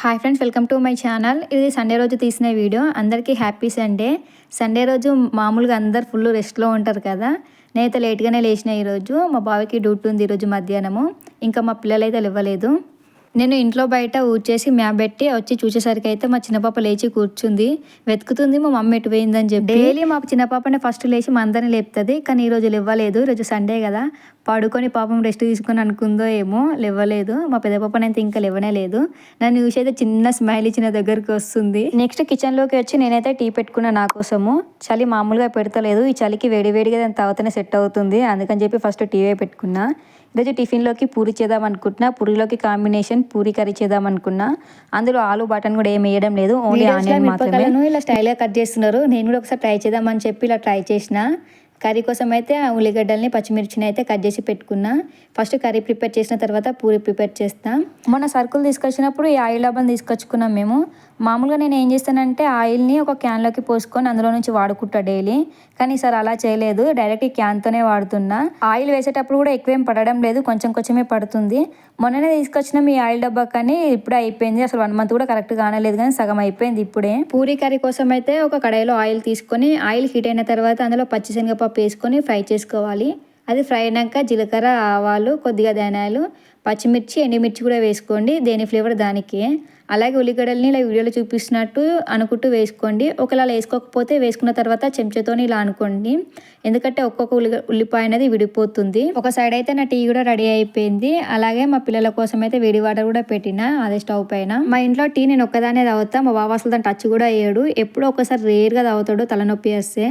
Hi friends welcome to my channel ఇది Sunday రోజు తీసిన వీడియో అందరికీ హ్యాపీ సండే సండే రోజు మామూలుగా అందరు ఫుల్ రెస్ట్లో ఉంటారు కదా. నేనైతే లేట్గానే లేచిన ఈరోజు మా బావకి డ్యూటీ ఉంది ఈరోజు మధ్యాహ్నము. ఇంకా మా పిల్లలు అయితే ఇవ్వలేదు నేను ఇంట్లో బయట ఊడ్చేసి మ్యాప్ పెట్టి వచ్చి చూసేసరికి అయితే మా చిన్నపాప లేచి కూర్చుంది. వెతుకుతుంది మా మమ్మీ ఎటు పోయిందని చెప్పి. డైలీ మా చిన్నపాపని ఫస్ట్ లేచి మా అందరిని లేపుతుంది. కానీ ఈ రోజు ఈరోజు సండే కదా. పడుకొని పాపం రెస్ట్ తీసుకొని అనుకుందో ఏమో లేవ్వలేదు మా పెద్ద పాపని అయితే ఇంకా లేవనే లేదు. నన్ను చూసి అయితే చిన్న స్మైల్ ఇచ్చిన దగ్గరికి వస్తుంది. నెక్స్ట్ కిచెన్లోకి వచ్చి నేనైతే టీ పెట్టుకున్నా నా కోసము. చలి మామూలుగా పెడతలేదు. ఈ చలికి వేడి వేడిగా దాని తాగితేనే సెట్ అవుతుంది. అందుకని చెప్పి ఫస్ట్ టీవీ పెట్టుకున్నా. ఈరోజు టిఫిన్లోకి పూరి చేద్దాం అనుకుంటున్నా. పూరిలోకి కాంబినేషన్ పూరి కర్రీ చేద్దాం అనుకున్నా అందులో ఆలు బటన్ కూడా ఏం వేయడం లేదు. ఓన్లీ ఆనియన్ మాత్రమే. ఇలా స్టైల్గా కట్ చేస్తున్నారు. నేను కూడా ఒకసారి ట్రై చేద్దామని చెప్పి ఇలా ట్రై చేసిన. కర్రీ కోసం అయితే ఆ ఉల్లిగడ్డల్ని పచ్చిమిర్చిని అయితే కట్ చేసి పెట్టుకున్నా. ఫస్ట్ కర్రీ ప్రిపేర్ చేసిన తర్వాత పూరి ప్రిపేర్ చేస్తా. మొన్న సరుకులు తీసుకొచ్చినప్పుడు ఈ ఆయిల్ డబ్బాని తీసుకొచ్చుకున్నాం మేము. మామూలుగా నేను ఏం చేస్తానంటే ఆయిల్ని ఒక క్యాన్లోకి పోసుకొని అందులో నుంచి వాడుకుంటా డైలీ. కానీ సార్ అలా చేయలేదు. డైరెక్ట్ ఈ క్యాన్తోనే వాడుతున్నా. ఆయిల్ వేసేటప్పుడు కూడా ఎక్కువేం పడడం లేదు. కొంచెం కొంచెమే పడుతుంది. మొన్ననే తీసుకొచ్చిన మీ ఆయిల్ డబ్బా కానీ ఇప్పుడే అయిపోయింది. అసలు వన్ మంత్ కూడా కరెక్ట్ కానలేదు కానీ సగం అయిపోయింది ఇప్పుడే. పూరి కర్రీ కోసం అయితే ఒక కడాయిలో ఆయిల్ తీసుకొని ఆయిల్ హీట్ అయిన తర్వాత అందులో పచ్చిశనగపప్పు వేసుకొని ఫ్రై చేసుకోవాలి. అది ఫ్రై అయినాక జీలకర్ర ఆవాలు కొద్దిగా ధనియాలు పచ్చిమిర్చి ఎండుమిర్చి కూడా వేసుకోండి. దేని ఫ్లేవర్ దానికి. అలాగే ఉల్లిగడ్డల్ని ఇలా వీడియోలో చూపిస్తున్నట్టు అనుకుంటూ వేసుకోండి. ఒకవేళ వేసుకోకపోతే వేసుకున్న తర్వాత చెంచాతో ఇలా అనుకోండి. ఎందుకంటే ఒక్కొక్క ఉల్లి ఉల్లిపాయ అనేది విడిపోతుంది. ఒక సైడ్ అయితే నా టీ కూడా రెడీ అయిపోయింది. అలాగే మా పిల్లల కోసం అయితే వేడి వాటర్ కూడా పెట్టిన అదే స్టవ్ పైన. మా ఇంట్లో టీ నేను ఒక్కదానే తాగుతా మా బాబా అసలు దాని టచ్ కూడా వేయడు. ఎప్పుడో ఒకసారి రేర్గా తాగుతాడు తలనొప్పి వస్తే.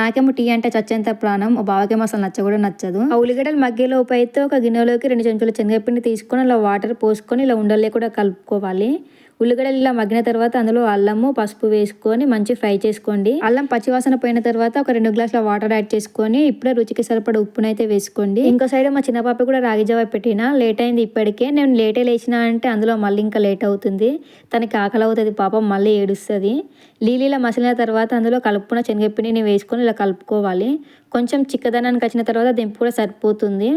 నాకేమో టీ అంటే చచ్చేంత ప్రాణం మా బావకేమో అసలు నచ్చ కూడా నచ్చదు. ఆ ఉల్లిగడ్డలు మగ్గేలోపు అయితే ఒక గిన్నెలోకి రెండు చెంచుల శనగపిండి తీసుకొని ఇలా వాటర్ పోసుకొని ఇలా ఉండలే కూడా కలుపుకోవాలి. ఉల్లిగడ్డలు ఇలా మగ్గిన తర్వాత అందులో అల్లము పసుపు వేసుకొని మంచి ఫ్రై చేసుకోండి. అల్లం పచ్చివాసన పోయిన తర్వాత ఒక రెండు గ్లాసుల వాటర్ యాడ్ చేసుకొని ఇప్పుడే రుచికి సరిపడ ఉప్పునైతే వేసుకోండి. ఇంకో సైడ్ మా చిన్న పాప కూడా రాగి జావ పెట్టిన లేట్ అయింది ఇప్పటికే. నేను లేటే లేచిన అంటే అందులో మళ్ళీ ఇంకా లేట్ అవుతుంది. తనకి ఆకలి అవుతుంది పాపం మళ్ళీ ఏడుస్తుంది. లీలీలా మసిలిన తర్వాత అందులో కలుపుకున్న శనగపిండిని వేసుకొని ఇలా కలుపుకోవాలి. కొంచెం చిక్కదనానికి వచ్చిన తర్వాత దింపు కూడా సరిపోతుంది.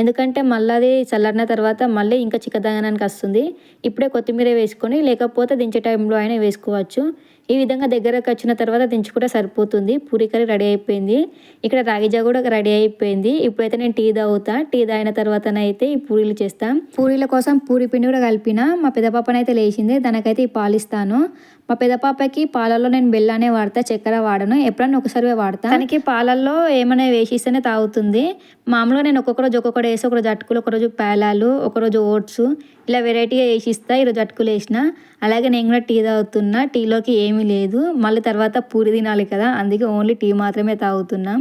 ఎందుకంటే మళ్ళీ అది చల్లడిన తర్వాత మళ్ళీ ఇంకా చిక్కదనానికి వస్తుంది. ఇప్పుడే కొత్తిమీర వేసుకొని లేకపోతే దించే టైంలో అయినా వేసుకోవచ్చు. ఈ విధంగా దగ్గరకు వచ్చిన తర్వాత దించుకుంటే సరిపోతుంది. పూరి కర్రీ రెడీ అయిపోయింది. ఇక్కడ రాగిజా కూడా రెడీ అయిపోయింది. ఇప్పుడైతే నేను టీ తాగుతా. టీ తాగిన తర్వాతనైతే ఈ పూరీలు చేస్తాం. పూరీల కోసం పూరి పిండి కూడా కలిపిన. మా పెద్ద పాపనైతే లేచింది. దానికైతే ఈ పాలిస్తాను మా పెద్ద పాపకి పాలల్లో నేను బెల్లానే వాడతా చక్కెర వాడను. ఎప్పుడన్నా ఒకసారి వాడతా. తనకి పాలల్లో ఏమైనా వేసిస్తేనే తాగుతుంది. మామూలుగా నేను ఒక్కొక్క రోజు ఒక్కొక్కటి వేసి ఒకరోజు అటుకులు ఒకరోజు పేలాలు ఒకరోజు ఓట్స్ ఇలా వెరైటీగా వేసి ఇస్తా ఈరోజు అటుకులు వేసిన. అలాగే నేను కూడా టీ తాగుతున్నా. టీలోకి ఏమీ లేదు. మళ్ళీ తర్వాత పూరి తినాలి కదా. అందుకే ఓన్లీ టీ మాత్రమే తాగుతున్నా.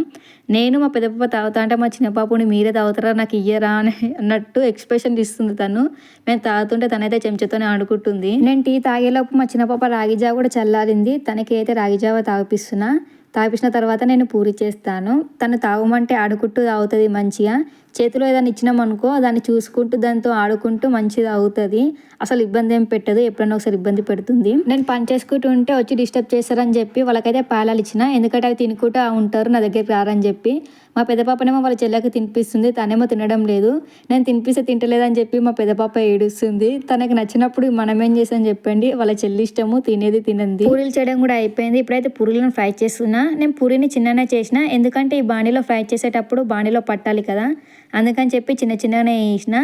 నేను మా పెద్ద పాప తాగుతా అంటే మా చిన్న పాపని మీరే తాగుతారా? నాకు ఇయ్యరా అని అన్నట్టు ఎక్స్ప్రెషన్ ఇస్తుంది తను. మేము తాగుతుంటే తనైతే చెంచాతోనే ఆడుకుంటుంది. నేను టీ తాగేలోపు మా చిన్న పాప రాగి రాగిజావ కూడా చల్లారింది. తనకి అయితే రాగిజావ తాగిపిస్తున్నా. తాగిపించిన తర్వాత నేను పూరి చేస్తాను. తను తాగమంటే ఆడుకుంటూ తాగుతుంది మంచిగా. చేతిలో ఏదైనా ఇచ్చినామనుకో దాన్ని చూసుకుంటూ దాంతో ఆడుకుంటూ మంచిది అవుతుంది. అసలు ఇబ్బంది ఏం పెట్టదు ఎప్పుడైనా ఒకసారి ఇబ్బంది పెడుతుంది. నేను పని చేసుకుంటూ ఉంటే వచ్చి డిస్టర్బ్ చేశారని చెప్పి వాళ్ళకైతే పాలాలు ఇచ్చిన ఎందుకంటే అవి తినుకుంటూ ఉంటారు నా దగ్గరికి రారని చెప్పి. మా పెద్ద పాపనేమో వాళ్ళ చెల్లెకి తినిపిస్తుంది తనేమో తినడం లేదు. నేను తినిపిస్తే తింటలేదని చెప్పి మా పెద్ద పాప ఏడుస్తుంది. తనకి నచ్చినప్పుడు మనం ఏం చేసాం చెప్పండి. వాళ్ళ చెల్లి ఇష్టము తినేది తినంది. పూరీలు చేయడం కూడా అయిపోయింది. ఇప్పుడైతే పూరీలను ఫ్రై చేస్తున్నా. నేను పూరీని చిన్ననే చేసిన ఎందుకంటే ఈ బాణీలో ఫ్రై చేసేటప్పుడు బాణీలో పట్టాలి కదా. అందుకని చెప్పి చిన్న చిన్నగానే వేసిన.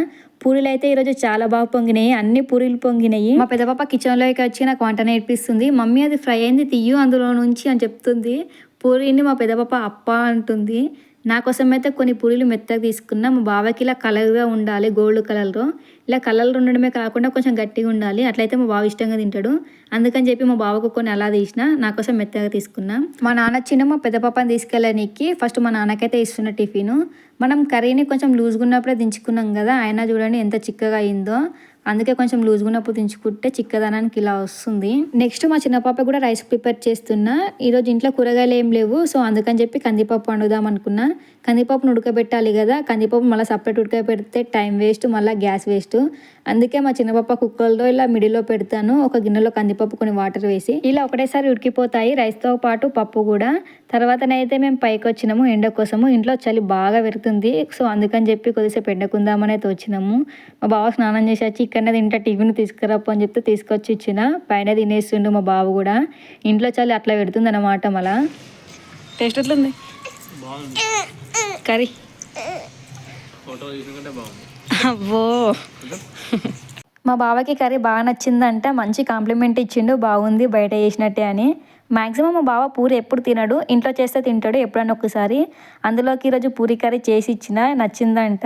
పూరీలు అయితే ఈరోజు చాలా బాగా పొంగినాయి. అన్ని పూరీలు పొంగినాయి. మా పెద్ద పాప కిచెన్లోకి వచ్చి నాకు వంట నేర్పిస్తుంది. మమ్మీ అది ఫ్రై అయింది తియ్యు అందులో నుంచి అని చెప్తుంది. పూరీని మా పెద్ద పాప అప్ప అంటుంది. నా కోసం అయితే కొన్ని పూరీలు మెత్తగా తీసుకున్నా. మా బావకి ఇలా కలర్గా ఉండాలి గోల్డ్ కలర్లో. ఇలా కలర్లు ఉండడమే కాకుండా కొంచెం గట్టిగా ఉండాలి. అట్లయితే మా బావ ఇష్టంగా తింటాడు. అందుకని చెప్పి మా బావకు కొన్ని అలా తీసిన నా కోసం మెత్తగా తీసుకున్నా. మా నాన్న చిన్న మా పెద్ద పాపని తీసుకెళ్ళడానికి ఫస్ట్ మా నాన్నకైతే ఇస్తున్న టిఫిన్. మనం కర్రీని కొంచెం లూజ్గా ఉన్నప్పుడే దించుకున్నాం కదా అయినా చూడండి ఎంత చిక్కగా అయిందో. అందుకే కొంచెం లూజ్గా ఉన్నప్పుడు దించుకుంటే చిక్కదనానికి ఇలా వస్తుంది. నెక్స్ట్ మా చిన్న పాప కూడా రైస్ ప్రిపేర్ చేస్తున్నా. ఈరోజు ఇంట్లో కూరగాయలు ఏం లేవు సో అందుకని చెప్పి కందిపప్పు వండుదాం అనుకున్నా. కందిపప్పును ఉడకబెట్టాలి కదా కందిపప్పు మళ్ళీ సపరేట్ ఉడకబెడితే టైం వేస్ట్ మళ్ళీ గ్యాస్ వేస్ట్ అందుకే మా చిన్న పాప కుక్కర్లో ఇలా మిడిలో పెడతాను. ఒక గిన్నెలో కందిపప్పు కొన్ని వాటర్ వేసి ఇలా ఒకటేసారి ఉడికిపోతాయి. రైస్తో పాటు పప్పు కూడా. తర్వాతనైతే మేము పైకి వచ్చినాము ఎండ కోసము. ఇంట్లో చలి బాగా పెడుతుంది సో అందుకని చెప్పి కొద్దిసేపు ఎండకుందామని అయితే వచ్చినాము. మా బావ స్నానం చేసి వచ్చి ఇక్కడనే తింటా టిఫిన్ తీసుకురాపు అని చెప్తే తీసుకొచ్చి ఇచ్చిన. పైన తినేస్తుండు మా బావ కూడా. ఇంట్లో చలి అట్లా పెడుతుంది అనమాట మళ్ళా. టేస్ట్ ఎట్లుంది? కర్రీ. అబ్బో. మా బావకి కర్రీ బాగా నచ్చిందంట మంచి కాంప్లిమెంట్ ఇచ్చిండు బాగుంది బయట చేసినట్టే అని. మ్యాక్సిమం మా బావ పూరి ఎప్పుడు తినడు ఇంట్లో చేస్తే తింటాడు ఎప్పుడన్నా ఒకసారి. అందులోకి ఈరోజు పూరి కర్రీ చేసి ఇచ్చిన నచ్చిందంట.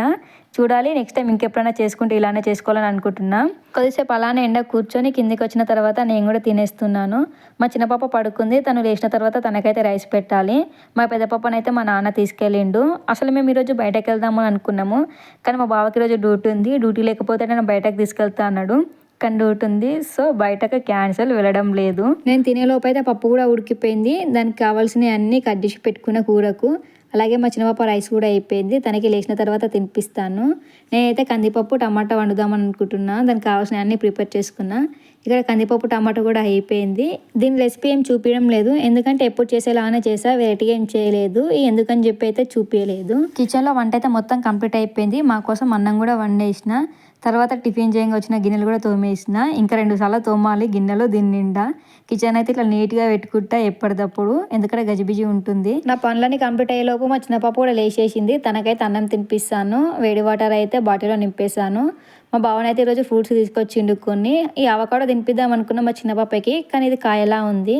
చూడాలి నెక్స్ట్ టైం ఇంకెప్పుడైనా చేసుకుంటే ఇలానే చేసుకోవాలని అనుకుంటున్నా. కొద్దిసేపు అలానే ఎండ కూర్చొని కిందికి వచ్చిన తర్వాత నేను కూడా తినేస్తున్నాను. మా చిన్న పాప పడుకుంది తను లేచిన తర్వాత తనకైతే రైస్ పెట్టాలి. మా పెద్ద పాపనైతే మా నాన్న తీసుకెళ్ళిండు. అసలు మేము ఈరోజు బయటకు వెళ్దామని అనుకున్నాము. కానీ మా బావకి ఈరోజు డ్యూటీ ఉంది డ్యూటీ లేకపోతే నేను బయటకు తీసుకెళ్తా అన్నాడు. కానీ డ్యూటీ ఉంది. సో బయటకు క్యాన్సిల్ వెళ్ళడం లేదు. నేను తినే లోపు అయితే పప్పు కూడా ఉడికిపోయింది. దానికి కావాల్సినవి అన్నీ కట్ చేసి పెట్టుకున్న కూరకు. అలాగే మా చిన్నపాప రైస్ కూడా అయిపోయింది. తనకి లేచిన తర్వాత తినిపిస్తాను. నేనైతే కందిపప్పు టమాటా వండుదామని అనుకుంటున్నా. దానికి కావాల్సిన అన్ని ప్రిపేర్ చేసుకున్నా. ఇక్కడ కందిపప్పు టమాటో కూడా అయిపోయింది. దీని రెసిపీ ఏం చూపించడం లేదు. ఎందుకంటే ఎప్పుడు చేసేలానే చేసా వెరైటీగా ఏం చేయలేదు. ఎందుకని చెప్పి అయితే చూపించలేదు కిచెన్లో వంట అయితే మొత్తం కంప్లీట్ అయిపోయింది. మా కోసం అన్నం కూడా వండేసిన. తర్వాత టిఫిన్ చేయంగా వచ్చిన గిన్నెలు కూడా తోమేసిన. ఇంకా రెండు సార్లు తోమాలి గిన్నెలు దీని నిండా. కిచెన్ అయితే ఇట్లా నీట్గా పెట్టుకుంటా ఎప్పటికప్పుడు ఎందుకంటే గజిబిజి ఉంటుంది. నా పనులన్నీ కంప్లీట్ అయ్యేలోపు మా చిన్న పాప కూడా లేచేసింది. తనకైతే అన్నం తినిపిస్తాను. వేడి వాటర్ అయితే బాటిల్లో నింపేశాను. మా బావనైతే ఈరోజు ఫ్రూట్స్ తీసుకొచ్చిండు కొన్ని. ఈ అవకాడో తినిపిద్దాం అనుకున్నాం మా చిన్న పాపకి కానీ ఇది కాయలా ఉంది.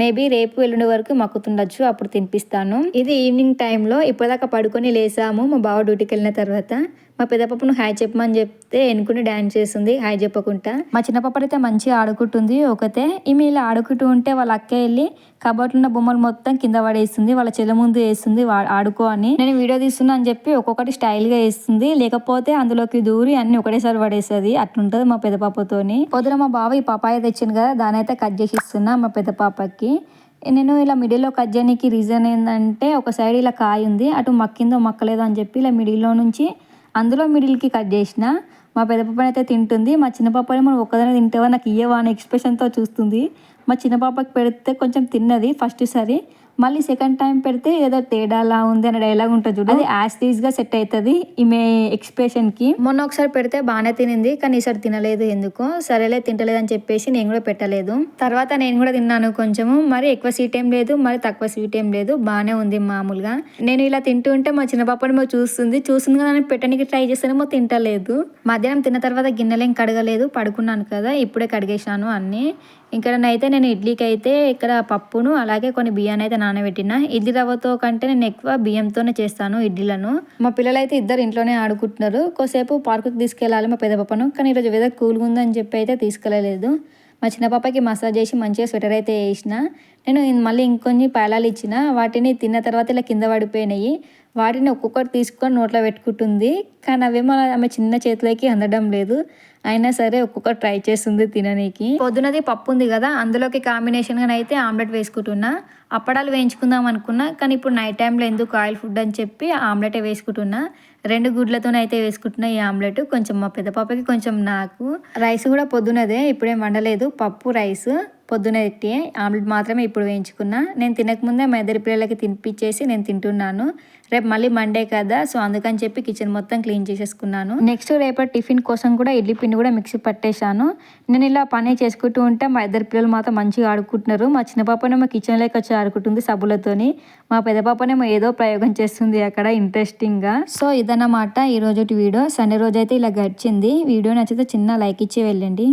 మేబీ రేపు ఎల్లుండి వరకు మక్కుతుండొచ్చు అప్పుడు తినిపిస్తాను. ఇది ఈవినింగ్ టైంలో ఇప్పటిదాకా పడుకొని లేసాము మా బావ డ్యూటీకి వెళ్ళిన తర్వాత. మా పెద్ద పాపను హాయ్ చెప్పమని చెప్తే ఎన్నుకుని డాన్స్ చేస్తుంది హాయ్ చెప్పకుండా మా చిన్న పాప అయితే మంచిగా ఆడుకుంటుంది ఒకతే ఈమె ఇలా ఆడుకుంటూ ఉంటే వాళ్ళ అక్క వెళ్ళి కబోర్డ్లో ఉన్న బొమ్మలు మొత్తం కింద పడేస్తుంది వాళ్ళ చెల్ల ముందు వేస్తుంది ఆడుకో అని. నేను వీడియో తీస్తున్నా అని చెప్పి ఒక్కొక్కటి స్టైల్గా వేస్తుంది లేకపోతే అందులోకి దూరి అన్ని ఒకటేసారి పడేస్తుంది అట్లుంటుంది మా పెద్ద పాపతోని. పొద్దున మా బావ ఈ పాపాయ తెచ్చింది కదా దాని అయితే కట్ చేసి ఇస్తున్నా మా పెద్ద పాపకి. నేను ఇలా మిడిల్లో కట్ చేయడానికి రీజన్ ఏంటంటే ఒక సైడ్ ఇలా కాయ ఉంది అటు మక్కిందో మక్కలేదో అని చెప్పి ఇలా మిడిల్లో నుంచి అందులో మిడిల్కి కట్ చేసిన మా పెద్ద పాపని అయితే తింటుంది. మా చిన్న పాపని మనం ఒక్కదానే తింటావా? నాకు ఇయ్యవా? అనే ఎక్స్ప్రెషన్తో చూస్తుంది. మా చిన్న పాపకి పెడితే కొంచెం తిన్నది ఫస్ట్ సారి. మళ్ళీ సెకండ్ టైం పెడితే ఏదో తేడాలా ఉంది అనే డైలాగ్ ఉంటుంది చూడు. అది యాజ్గా సెట్ అవుతుంది ఈమె ఎక్స్ప్రెషన్కి. మొన్న ఒకసారి పెడితే బాగానే తినింది కానీ ఈసారి తినలేదు ఎందుకో. సరేలే తింటలేదు అని చెప్పేసి నేను కూడా పెట్టలేదు. తర్వాత నేను కూడా తిన్నాను కొంచెము. మరి ఎక్కువ స్వీట్ ఏం లేదు మరి తక్కువ స్వీట్ ఏం లేదు. బాగానే ఉంది మామూలుగా. నేను ఇలా తింటూ ఉంటే మా చిన్న పాపని చూస్తుంది. చూస్తుంది కదా నేను పెట్టడానికి ట్రై చేస్తానేమో తింటలేదు. మధ్యాహ్నం తిన్న తర్వాత గిన్నెలేం కడగలేదు. పడుకున్నాను కదా ఇప్పుడే కడిగేసాను అన్నీ. ఇక్కడనైతే నేను ఇడ్లీకి అయితే ఇక్కడ పప్పును అలాగే కొన్ని బియ్యాన్ని అయితే నానబెట్టిన. ఇడ్లీ రవ్వతో కంటే నేను ఎక్కువ బియ్యంతోనే చేస్తాను ఇడ్లీలను. మా పిల్లలు అయితే ఇద్దరు ఇంట్లోనే ఆడుకుంటున్నారు. కొద్దిసేపు పార్కుకి తీసుకెళ్ళాలి మా పెద్ద పాపను. కానీ ఈరోజు వెదర్ కూల్గా ఉందని చెప్పి అయితే తీసుకెళ్ళలేదు. మా చిన్న పాపకి మసాజ్ చేసి మంచిగా స్వెటర్ అయితే వేసిన. నేను మళ్ళీ ఇంకొన్ని పేలాలు ఇచ్చిన. వాటిని తిన్న తర్వాత ఇలా కింద పడిపోయినాయి. వాటిని ఒక్కొక్కటి తీసుకొని నోట్లో పెట్టుకుంటుంది. కానీ అవేమో ఆమె చిన్న చేతిలోకి అందడం లేదు. అయినా సరే ఒక్కొక్కటి ట్రై చేస్తుంది తిననీకి. పొద్దునది పప్పు ఉంది కదా అందులోకి కాంబినేషన్గా అయితే ఆమ్లెట్ వేసుకుంటున్నా. అప్పడాలు వేయించుకుందాం అనుకున్నా కానీ ఇప్పుడు నైట్ టైంలో ఎందుకు ఆయిల్ ఫుడ్ అని చెప్పి ఆమ్లెటే వేసుకుంటున్నా. రెండు గుడ్లతోనే అయితే వేసుకుంటున్నా ఈ ఆమ్లెట్. కొంచెం మా పెద్ద పాపకి కొంచెం నాకు. రైస్ కూడా పొద్దునదే ఇప్పుడేం వండలేదు. పప్పు రైస్. పొద్దున ఎట్టి ఆమ్లెట్ మాత్రమే ఇప్పుడు వేయించుకున్నా. నేను తినకముందే మా ఇద్దరి పిల్లలకి తినిపించేసి నేను తింటున్నాను. రేపు మళ్ళీ మండే కదా సో అందుకని చెప్పి కిచెన్ మొత్తం క్లీన్ చేసేసుకున్నాను. నెక్స్ట్ రేపటి టిఫిన్ కోసం కూడా ఇడ్లీ పిండి కూడా మిక్సీ పట్టేశాను. నేను ఇలా పని చేసుకుంటూ ఉంటే మా ఇద్దరు పిల్లలు మాత్రం మంచిగా ఆడుకుంటున్నారు. మా చిన్న పాపనేమో కిచెన్లోకి వచ్చి ఆడుకుంటుంది సబ్బులతోని. మా పెద్ద పాపనేమో ఏదో ప్రయోగం చేస్తుంది అక్కడ ఇంట్రెస్టింగ్గా సో ఇదన్నమాట ఈ రోజు వీడియో. సండే రోజు అయితే ఇలా గడిచింది. వీడియో నచ్చితే చిన్న లైక్ ఇచ్చి వెళ్ళండి.